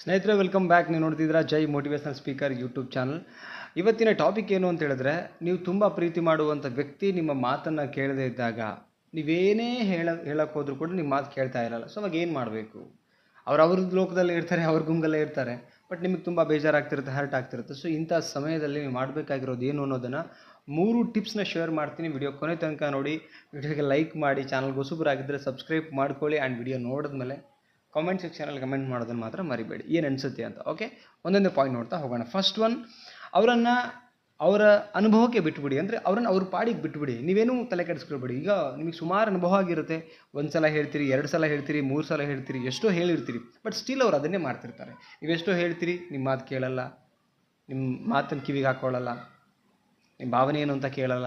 ಸ್ನೇಹಿತರೆ welcome back ನೀವು ನೋಡ್ತಿದ್ದೀರಾ Jai motivational speaker YouTube channel ಇವತ್ತಿನ ಟಾಪಿಕ್ ಏನು ಅಂತ ಹೇಳಿದ್ರೆ, ನೀವು ತುಂಬ ಪ್ರೀತಿ ಮಾಡುವಂಥ ವ್ಯಕ್ತಿ ನಿಮ್ಮ ಮಾತನ್ನು ಕೇಳದೇ ಇದ್ದಾಗ, ನೀವೇನೇ ಹೇಳ ಹೇಳಕ್ಕೆ ಹೋದ್ರೂ ಕೂಡ ನಿಮ್ಮ ಮಾತು ಕೇಳ್ತಾ ಇರಲ್ಲ. ಸೊ ಅವಾಗ ಏನು ಮಾಡಬೇಕು? ಅವ್ರು ಅವ್ರ ಲೋಕದಲ್ಲಿ ಇರ್ತಾರೆ, ಅವ್ರ ಗುಂಗಲ್ಲೇ ಇರ್ತಾರೆ. ಬಟ್ ನಿಮಗೆ ತುಂಬ ಬೇಜಾರಾಗ್ತಿರುತ್ತೆ ಹರ್ಟ್ ಆಗ್ತಿರುತ್ತೆ. ಸೊ ಇಂಥ ಸಮಯದಲ್ಲಿ ನೀವು ಮಾಡಬೇಕಾಗಿರೋದು ಏನು ಅನ್ನೋದನ್ನು ಮೂರು ಟಿಪ್ಸ್ನ ಶೇರ್ ಮಾಡ್ತೀನಿ. ವಿಡಿಯೋ ಕೊನೆ ತನಕ ನೋಡಿ ವಿಡಿಯೋಗೆ ಲೈಕ್ ಮಾಡಿ ಚಾನಲ್ಗೆ ಹೊಸಬರಾಗಿದ್ದರೆ ಸಬ್ಸ್ಕ್ರೈಬ್ ಮಾಡ್ಕೊಳ್ಳಿ. ಆ್ಯಂಡ್ ವಿಡಿಯೋ ನೋಡಿದ್ಮೇಲೆ ಕಾಮೆಂಟ್ ಸೆಕ್ಷನಲ್ಲಿ ಕಮೆಂಟ್ ಮಾಡೋದನ್ನು ಮಾತ್ರ ಮರಿಬೇಡಿ. ಏನು ಅನಿಸುತ್ತೆ ಅಂತ ಓಕೆ ಒಂದೊಂದು ಪಾಯಿಂಟ್ ನೋಡ್ತಾ ಹೋಗೋಣ. ಫಸ್ಟ್ ಒನ್ ಅವರನ್ನು, ಅವರ ಅನುಭವಕ್ಕೆ ಬಿಟ್ಬಿಡಿ. ಅಂದರೆ ಅವ್ರನ್ನ ಅವ್ರ ಪಾಡಿಗೆ ಬಿಟ್ಬಿಡಿ. ನೀವೇನು ತಲೆ ಕೆಡಿಸ್ಕೊಳ್ಬೇಡಿ. ಈಗ ನಿಮಗೆ ಸುಮಾರು ಅನುಭವ ಆಗಿರುತ್ತೆ. ಒಂದು ಸಲ ಹೇಳ್ತೀರಿ, ಎರಡು ಸಲ ಹೇಳ್ತೀರಿ, ಮೂರು ಸಲ ಹೇಳ್ತೀರಿ, ಎಷ್ಟೋ ಹೇಳಿರ್ತೀರಿ. ಬಟ್ ಸ್ಟಿಲ್ ಅವ್ರು ಅದನ್ನೇ ಮಾಡ್ತಿರ್ತಾರೆ. ನೀವೆಷ್ಟೋ ಹೇಳ್ತೀರಿ ನಿಮ್ಮ ಮಾತು ಕೇಳಲ್ಲ. ನಿಮ್ಮ ಮಾತನ್ನು ಕಿವಿಗೆ ಹಾಕೊಳ್ಳಲ್ಲ ನಿಮ್ಮ ಭಾವನೆ ಏನು ಅಂತ ಕೇಳಲ್ಲ.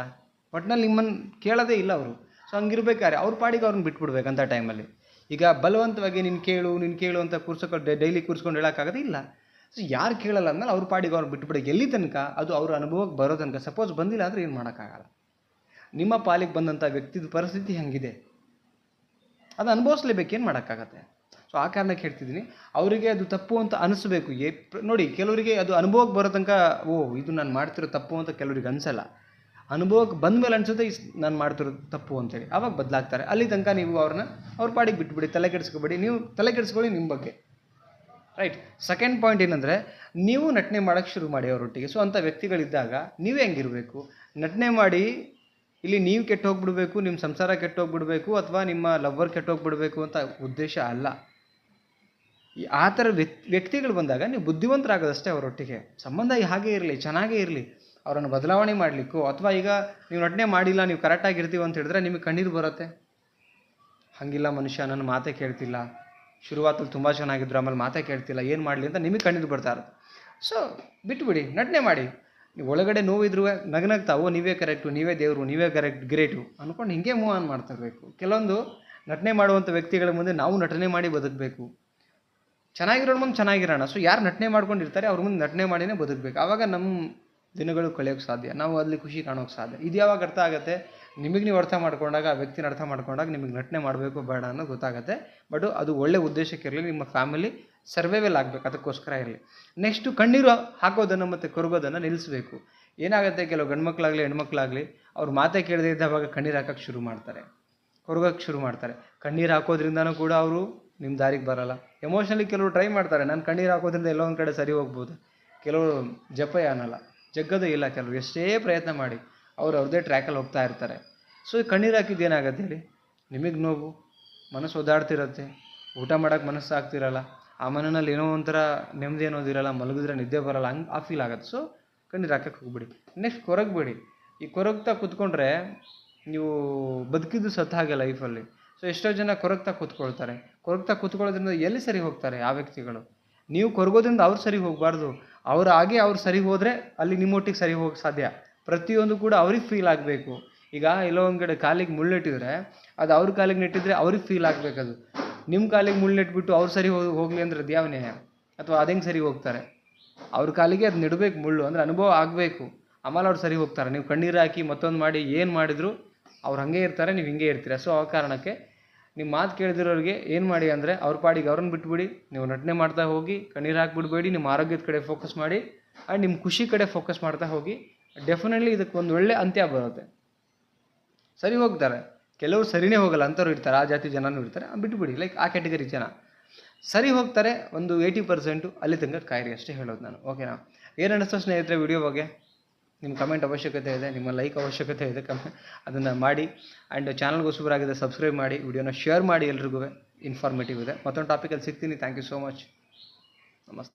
ಒಟ್ನಲ್ಲಿ ನಿಮ್ಮನ್ನು ಕೇಳೋದೇ ಇಲ್ಲ ಅವರು. ಸೊ ಹಂಗಿರ್ಬೇಕಾದ್ರೆ ಅವ್ರ ಪಾಡಿಗೆ ಅವ್ರನ್ನ ಬಿಟ್ಬಿಡ್ಬೇಕಂತ ಟೈಮಲ್ಲಿ ಈಗ ಬಲವಂತವಾಗಿ ನೀನು ಕೇಳು ನೀನು ಕೇಳು ಅಂತ ಕೂರ್ಸೋಕೆ ಡೈಲಿ ಕೂರಿಸ್ಕೊಂಡು ಹೇಳೋಕ್ಕಾಗೋದೇ ಇಲ್ಲ. ಸೊ ಯಾರು ಕೇಳಲ್ಲ ಅಂದಮೇಲೆ ಅವ್ರ ಪಾಡಿಗೆ ಅವ್ರು ಬಿಟ್ಬಿಡಿ. ಎಲ್ಲಿ ತನಕ ಅದು ಅವ್ರ ಅನುಭವಕ್ಕೆ ಬರೋ ತನಕ. ಸಪೋಸ್ ಬಂದಿಲ್ಲ ಅಂದರೆ ಏನು ಮಾಡೋಕ್ಕಾಗಲ್ಲ. ನಿಮ್ಮ ಪಾಲಿಗೆ ಬಂದಂಥ ವ್ಯಕ್ತಿದ ಪರಿಸ್ಥಿತಿ ಹೆಂಗಿದೆ. ಅದು ಅನುಭವಿಸ್ಲೇಬೇಕು, ಏನು ಮಾಡೋಕ್ಕಾಗತ್ತೆ? ಸೊ ಆ ಕಾರಣಕ್ಕೆ ಹೇಳ್ತಿದ್ದೀನಿ. ಅವರಿಗೆ ಅದು ತಪ್ಪು ಅಂತ ಅನಿಸ್ಬೇಕು. ಏ ನೋಡಿ, ಕೆಲವರಿಗೆ ಅದು ಅನುಭವಕ್ಕೆ ಬರೋ ತನಕ, ಓ, ಇದು ನಾನು ಮಾಡ್ತಿರೋ ತಪ್ಪು ಅಂತ ಕೆಲವರಿಗೆ ಅನಿಸಲ್ಲ. ಅನುಭವಕ್ಕೆ ಬಂದ ಮೇಲೆ ಅನಿಸುತ್ತೆ ನಾನು ಮಾಡ್ತಿರೋದು ತಪ್ಪು ಅಂತೇಳಿ. ಆವಾಗ ಬದಲಾಗ್ತಾರೆ. ಅಲ್ಲಿ ತನಕ ನೀವು ಅವ್ರನ್ನ ಅವ್ರ ಪಾಡಿಗೆ ಬಿಟ್ಬಿಡಿ, ತಲೆ ಕೆಡಿಸ್ಕೊಬೇಡಿ. ನೀವು ತಲೆ ಕೆಡಿಸ್ಕೊಳ್ಳಿ ನಿಮ್ಮ ಬಗ್ಗೆ. ರೈಟ್ ಸೆಕೆಂಡ್ ಪಾಯಿಂಟ್ ಏನಂದರೆ, ನೀವು ನಟನೆ ಮಾಡೋಕ್ಕೆ ಶುರು ಮಾಡಿ ಅವರೊಟ್ಟಿಗೆ. ಸೊ ಅಂಥ ವ್ಯಕ್ತಿಗಳಿದ್ದಾಗ ನೀವೇ ಹೆಂಗಿರಬೇಕು? ನಟನೆ ಮಾಡಿ ಇಲ್ಲಿ ನೀವು ಕೆಟ್ಟು ಹೋಗ್ಬಿಡ್ಬೇಕು, ನಿಮ್ಮ ಸಂಸಾರ ಕೆಟ್ಟು ಹೋಗ್ಬಿಡ್ಬೇಕು, ಅಥವಾ ನಿಮ್ಮ ಲವ್ವರ್ ಕೆಟ್ಟು ಹೋಗ್ಬಿಡ್ಬೇಕು ಅಂತ ಉದ್ದೇಶ ಅಲ್ಲ. ಆ ಥರ ವ್ಯಕ್ತಿ, ವ್ಯಕ್ತಿಗಳು ಬಂದಾಗ ನೀವು ಬುದ್ಧಿವಂತರಾಗೋದಷ್ಟೇ ಅವರೊಟ್ಟಿಗೆ. ಸಂಬಂಧ ಹಾಗೇ ಇರಲಿ, ಚೆನ್ನಾಗೇ ಇರಲಿ. ಅವರನ್ನು ಬದಲಾವಣೆ ಮಾಡಲಿಕ್ಕೋ, ಅಥವಾ ಈಗ ನೀವು ನಟನೆ ಮಾಡಿಲ್ಲ, ನೀವು ಕರೆಕ್ಟಾಗಿ ಇರ್ತೀವಿ ಅಂತ ಹೇಳಿದ್ರೆ ನಿಮಗೆ ಕಣ್ಣೀರು ಬರುತ್ತೆ. ಹಾಗಿಲ್ಲ ಮನುಷ್ಯ, ನನ್ನ ಮಾತೇ ಕೇಳ್ತಿಲ್ಲ. ಶುರುವಾತಲ್ಲಿ ತುಂಬ ಚೆನ್ನಾಗಿದ್ರು, ಆಮೇಲೆ ಮಾತೇ ಕೇಳ್ತಿಲ್ಲ, ಏನು ಮಾಡಲಿ ಅಂತ ನಿಮಗೆ ಕಣ್ಣೀರು ಬರ್ತಾರೆ ಸೊ ಬಿಟ್ಬಿಡಿ, ನಟನೆ ಮಾಡಿ. ನೀವು ಒಳಗಡೆ ನೋವಿದ್ರು ನಗನಗ್ತಾ ಓ ನೀವೇ ಕರೆಕ್ಟು ನೀವೇ ದೇವರು, ನೀವೇ ಕರೆಕ್ಟ್ ಗ್ರೇಟು ಅಂದ್ಕೊಂಡು ಹಿಂಗೆ ಮೂವ್ ಆನ್ ಮಾಡ್ತಾ ಇರಬೇಕು. ಕೆಲವೊಂದು ನಟನೆ ಮಾಡುವಂಥ ವ್ಯಕ್ತಿಗಳ ಮುಂದೆ ನಾವು ನಟನೆ ಮಾಡಿ ಬದುಕಬೇಕು. ಚೆನ್ನಾಗಿರೋಣ ಮುಂದೆ ಚೆನ್ನಾಗಿರೋಣ. ಸೊ ಯಾರು ನಟನೆ ಮಾಡ್ಕೊಂಡಿರ್ತಾರೆ, ಅವ್ರ ಮುಂದೆ ನಟನೆ ಮಾಡಿನೇ ಬದುಕಬೇಕು. ಆವಾಗ ನಮ್ಮ ದಿನಗಳು ಕಳೆಯೋಕ್ಕೆ ಸಾಧ್ಯ. ನಾವು ಅಲ್ಲಿ ಖುಷಿ ಕಾಣೋಕ್ಕೆ ಸಾಧ್ಯ. ಇದು ಯಾವಾಗ ಅರ್ಥ ಆಗುತ್ತೆ? ನಿಮಗೆ ನೀವು ಅರ್ಥ ಮಾಡ್ಕೊಂಡಾಗ, ಆ ವ್ಯಕ್ತಿನ ಅರ್ಥ ಮಾಡಿಕೊಂಡಾಗ ನಿಮಗೆ ನಟನೆ ಮಾಡಬೇಕು ಬೇಡ ಅನ್ನೋದು ಗೊತ್ತಾಗುತ್ತೆ. ಬಟ್ ಅದು ಒಳ್ಳೆ ಉದ್ದೇಶಕ್ಕೆ ಇರಲಿ, ನಿಮ್ಮ ಫ್ಯಾಮಿಲಿ ಸರ್ವೈವಲ್ ಆಗಬೇಕು, ಅದಕ್ಕೋಸ್ಕರ ಇರಲಿ. ನೆಕ್ಸ್ಟು ಕಣ್ಣೀರು ಹಾಕೋದನ್ನು ಮತ್ತು ಕೊರಗೋದನ್ನು ನಿಲ್ಲಿಸಬೇಕು ಏನಾಗುತ್ತೆ? ಕೆಲವು ಗಂಡ್ಮಕ್ಳಾಗಲಿ, ಹೆಣ್ಮಕ್ಳಾಗಲಿ, ಅವ್ರು ಮಾತೆ ಕೇಳದೇ ಇದ್ದಾವಾಗ ಕಣ್ಣೀರು ಹಾಕೋಕ್ಕೆ ಶುರು ಮಾಡ್ತಾರೆ. ಕೊರಗೋಕ್ಕೆ ಶುರು ಮಾಡ್ತಾರೆ. ಕಣ್ಣೀರು ಹಾಕೋದ್ರಿಂದನೂ ಕೂಡ ಅವರು ನಿಮ್ಮ ದಾರಿಗೆ ಬರಲ್ಲ. ಎಮೋಷನಲಿ ಕೆಲವರು ಟ್ರೈ ಮಾಡ್ತಾರೆ. ನಾನು ಕಣ್ಣೀರು ಹಾಕೋದ್ರಿಂದ ಎಲ್ಲೋ ಒಂದು ಕಡೆ ಸರಿ ಹೋಗ್ಬೋದು. ಕೆಲವರು ಜಪ ಅನ್ನಲ್ಲ ಜಗ್ಗದು ಇಲ್ಲ ಕೆಲವು ಎಷ್ಟೇ ಪ್ರಯತ್ನ ಮಾಡಿ, ಅವ್ರು ಅವ್ರದೇ ಟ್ರ್ಯಾಕಲ್ಲಿ ಹೋಗ್ತಾ ಇರ್ತಾರೆ. ಸೊ ಕಣ್ಣೀರು ಹಾಕಿದ್ದು ಏನಾಗುತ್ತೆ ಹೇಳಿ? ನಿಮಗೆ ನೋವು, ಮನಸ್ಸು ಒದ್ದಾಡ್ತಿರತ್ತೆ ಊಟ ಮಾಡೋಕ್ಕೆ ಮನಸ್ಸು ಆಗ್ತಿರಲ್ಲ, ಆ ಮನೆಯಲ್ಲಿ ಏನೋ ಒಂಥರ ನೆಮ್ಮದಿ ಅನ್ನೋದಿರಲ್ಲ, ಮಲಗಿದ್ರೆ ನಿದ್ದೆ ಬರಲ್ಲ, ಹಂಗೆ, ಆ ಫೀಲ್ ಆಗುತ್ತೆ. ಸೊ ಕಣ್ಣೀರು ಹಾಕಕ್ಕೆ ಹೋಗ್ಬಿಡಿ. ನೆಕ್ಸ್ಟ್ ಕೊರಗಬೇಡಿ ಈ ಕೊರಗ್ತಾ ಕೂತ್ಕೊಂಡ್ರೆ ನೀವು ಬದುಕಿದ್ದು ಸತ್ತ ಹಾಗೆ ಲೈಫಲ್ಲಿ ಸೊ ಎಷ್ಟೋ ಜನ ಕೊರಗ್ತಾ ಕೂತ್ಕೊಳ್ತಾರೆ. ಕೊರಗ್ತಾ ಕೂತ್ಕೊಳ್ಳೋದ್ರಿಂದ ಎಲ್ಲಿ ಸರಿ ಹೋಗ್ತಾರೆ ಆ ವ್ಯಕ್ತಿಗಳು? ನೀವು ಕೊರಗೋದ್ರಿಂದ ಅವ್ರು ಸರಿ ಹೋಗಬಾರ್ದು. ಅವ್ರ ಹಾಗೆ ಅವ್ರು ಸರಿ ಹೋದರೆ ಅಲ್ಲಿ ನಿಮ್ಮೊಟ್ಟಿಗೆ ಸರಿ ಹೋಗಕ್ಕೆ ಸಾಧ್ಯ. ಪ್ರತಿಯೊಂದು ಕೂಡ ಅವ್ರಿಗೆ ಫೀಲ್ ಆಗಬೇಕು. ಈಗ ಎಲ್ಲೋ ಒಂದು ಕಡೆ ಕಾಲಿಗೆ ಮುಳ್ಳಿಟ್ಟಿದ್ರೆ, ಅದು ಅವ್ರ ಕಾಲಿಗೆ ನೆಟ್ಟಿದ್ರೆ ಅವ್ರಿಗೆ ಫೀಲ್ ಆಗಬೇಕದು ನಿಮ್ಮ ಕಾಲಿಗೆ ಮುಳ್ಳು ನೆಟ್ಬಿಟ್ಟು ಅವ್ರು ಸರಿ ಹೋಗಿ ಹೋಗಲಿ ಅಂದ್ರೆ ಅದು ಯಾವ ನ್ಯಾಯ? ಅಥವಾ ಅದಂಗೆ ಸರಿ ಹೋಗ್ತಾರೆ? ಅವ್ರ ಕಾಲಿಗೆ ಅದು ನೆಡಬೇಕು ಮುಳ್ಳು ಅಂದರೆ ಅನುಭವ ಆಗಬೇಕು. ಆಮೇಲೆ ಅವ್ರು ಸರಿ ಹೋಗ್ತಾರೆ. ನೀವು ಕಣ್ಣೀರು ಹಾಕಿ ಮತ್ತೊಂದು ಮಾಡಿ ಏನು ಮಾಡಿದ್ರು ಅವ್ರು ಹಾಗೆ ಇರ್ತಾರೆ, ನೀವು ಹಿಂಗೆ ಇರ್ತೀರ. ಸೊ ಆ ಕಾರಣಕ್ಕೆ ನಿಮ್ಮ ಮಾತು ಕೇಳಿದಿರೋರಿಗೆ ಏನು ಮಾಡಿ ಅಂದರೆ ಅವ್ರ ಪಾಡಿಗೆ ಅವ್ರನ್ನ ಬಿಟ್ಬಿಡಿ. ನೀವು ನಟನೆ ಮಾಡ್ತಾ ಹೋಗಿ, ಕಣ್ಣೀರು ಹಾಕ್ಬಿಡ್ಬೇಡಿ, ನಿಮ್ಮ ಆರೋಗ್ಯದ ಕಡೆ ಫೋಕಸ್ ಮಾಡಿ ಆ್ಯಂಡ್ ನಿಮ್ಮ ಖುಷಿ ಕಡೆ ಫೋಕಸ್ ಮಾಡ್ತಾ ಹೋಗಿ ಡೆಫಿನೆಟ್ಲಿ ಇದಕ್ಕೆ ಒಂದು ಒಳ್ಳೆ ಅಂತ್ಯ ಬರುತ್ತೆ. ಸರಿ ಹೋಗ್ತಾರೆ. ಕೆಲವರು ಸರಿನೇ ಹೋಗಲ್ಲ, ಅಂಥವ್ರು ಇರ್ತಾರೆ, ಆ ಜಾತಿ ಜನನೂ ಇರ್ತಾರೆ ಬಿಟ್ಬಿಡಿ ಲೈಕ್ ಆ ಕ್ಯಾಟಗರಿ ಜನ. ಸರಿ ಹೋಗ್ತಾರೆ, ಒಂದು ಏಯ್ಟಿ ಪರ್ಸೆಂಟು ಅಲ್ಲಿ ತನಕ ಕಾಯಿರಿ ಅಷ್ಟೇ ಹೇಳೋದು ನಾನು ಓಕೆನಾ ಏನು ಅನ್ನಿಸ್ತು ಸ್ನೇಹಿತರೆ ವಿಡಿಯೋ ಬಗ್ಗೆ? ನಿಮ್ಮ ಕಮೆಂಟ್ ಅವಶ್ಯಕತೆ ಇದೆ, ನಿಮ್ಮ ಲೈಕ್ ಅವಶ್ಯಕತೆ ಇದೆ, ಕಮೆ, ಅದನ್ನು ಮಾಡಿ. ಆ್ಯಂಡ್ ಚಾನಲ್ಗೆ ಹೊಸಬರಾಗಿದೆ ಸಬ್ಸ್ಕ್ರೈಬ್ ಮಾಡಿ ವಿಡಿಯೋನ ಶೇರ್ ಮಾಡಿ ಎಲ್ರಿಗೂ ಇನ್ಫಾರ್ಮೇಟಿವ್ ಇದೆ. ಮತ್ತೊಂದು ಟಾಪಿಕಲ್ಲಿ ಸಿಗ್ತೀನಿ. ಥ್ಯಾಂಕ್ ಯು ಸೋ ಮಚ್ ನಮಸ್ತೆ.